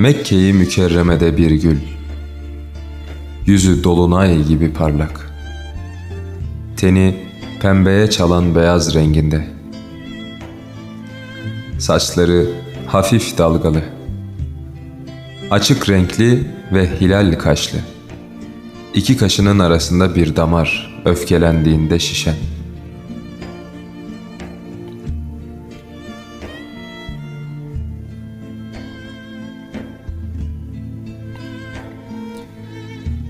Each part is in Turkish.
Mekke'yi mükerremede bir gül. Yüzü dolunay gibi parlak. Teni pembeye çalan beyaz renginde. Saçları hafif dalgalı. Açık renkli ve hilal kaşlı. İki kaşının arasında bir damar öfkelendiğinde şişen.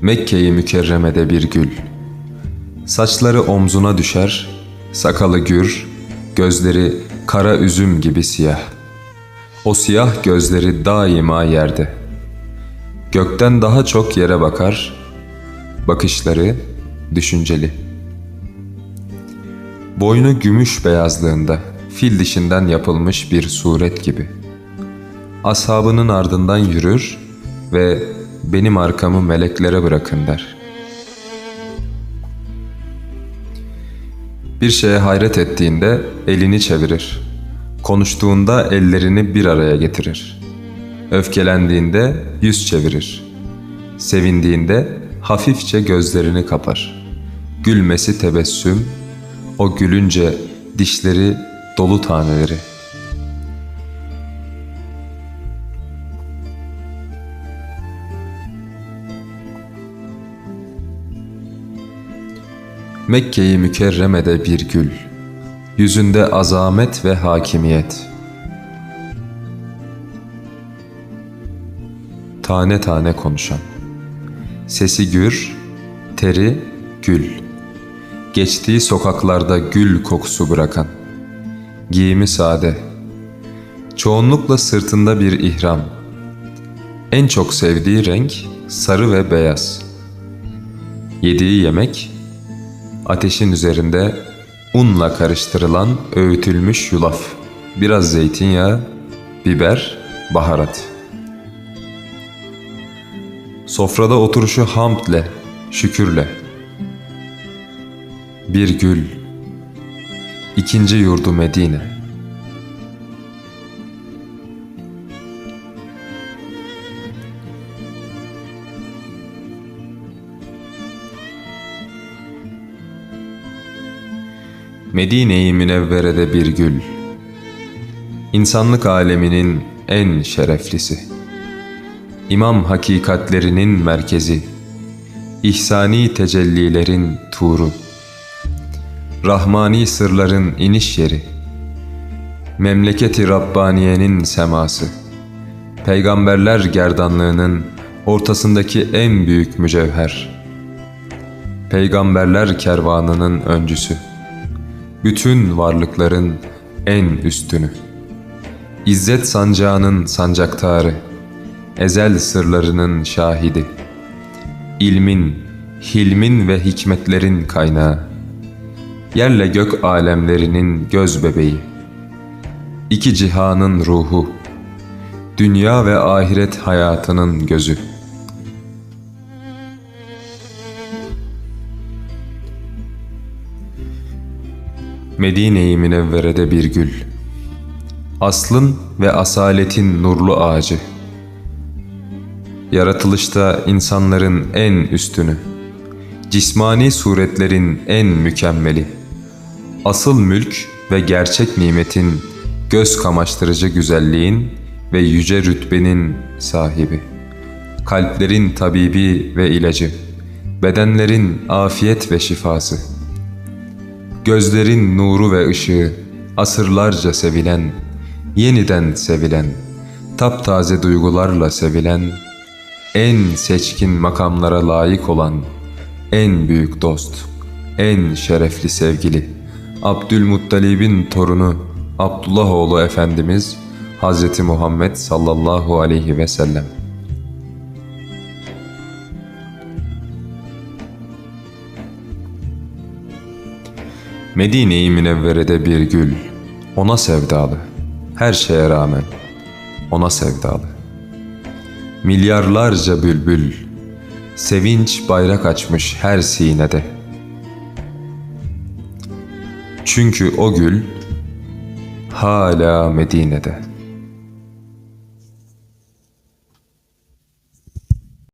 Mekke'yi mükerremede bir gül. Saçları omzuna düşer, sakalı gür, gözleri kara üzüm gibi siyah. O siyah gözleri daima yerde. Gökten daha çok yere bakar, bakışları düşünceli. Boynu gümüş beyazlığında, fil dişinden yapılmış bir suret gibi. Ashabının ardından yürür ve benim arkamı meleklere bırakın der. Bir şeye hayret ettiğinde elini çevirir. Konuştuğunda ellerini bir araya getirir. Öfkelendiğinde yüz çevirir. Sevindiğinde hafifçe gözlerini kapar. Gülmesi tebessüm, o gülünce dişleri dolu taneleri. Mekke'yi mükerremede bir gül, yüzünde azamet ve hakimiyet. Tane tane konuşan, sesi gür, teri gül. Geçtiği sokaklarda gül kokusu bırakan, giyimi sade, çoğunlukla sırtında bir ihram. En çok sevdiği renk sarı ve beyaz. Yediği yemek ateşin üzerinde unla karıştırılan öğütülmüş yulaf, biraz zeytinyağı, biber, baharat. Sofrada oturuşu hamdle, şükürle. Bir gül, ikinci yurdu Medine. Medine-i Münevvere'de bir gül. İnsanlık aleminin en şereflisi. İmam hakikatlerinin merkezi. İhsani tecellilerin tuğru. Rahmani sırların iniş yeri. Memleketi Rabbaniye'nin seması. Peygamberler gerdanlığının ortasındaki en büyük mücevher. Peygamberler kervanının öncüsü bütün varlıkların en üstünü. İzzet sancağının sancaktarı, ezel sırlarının şahidi, ilmin, hilmin ve hikmetlerin kaynağı, yerle gök alemlerinin göz bebeği, iki cihanın ruhu, dünya ve ahiret hayatının gözü. Medine-i Münevvere'de bir gül. Aslın ve asaletin nurlu ağacı. Yaratılışta insanların en üstünü. Cismani suretlerin en mükemmeli. Asıl mülk ve gerçek nimetin göz kamaştırıcı güzelliğin ve yüce rütbenin sahibi. Kalplerin tabibi ve ilacı. Bedenlerin afiyet ve şifası.'' Gözlerin nuru ve ışığı, asırlarca sevilen, yeniden sevilen, taptaze duygularla sevilen, en seçkin makamlara layık olan, en büyük dost, en şerefli sevgili, Abdülmuttalib'in torunu Abdullah oğlu Efendimiz Hz. Muhammed sallallahu aleyhi ve sellem. Medine-i Münevvere'de bir gül, ona sevdalı, her şeye rağmen ona sevdalı. Milyarlarca bülbül, sevinç bayrak açmış her sinede. Çünkü o gül hala Medine'de.''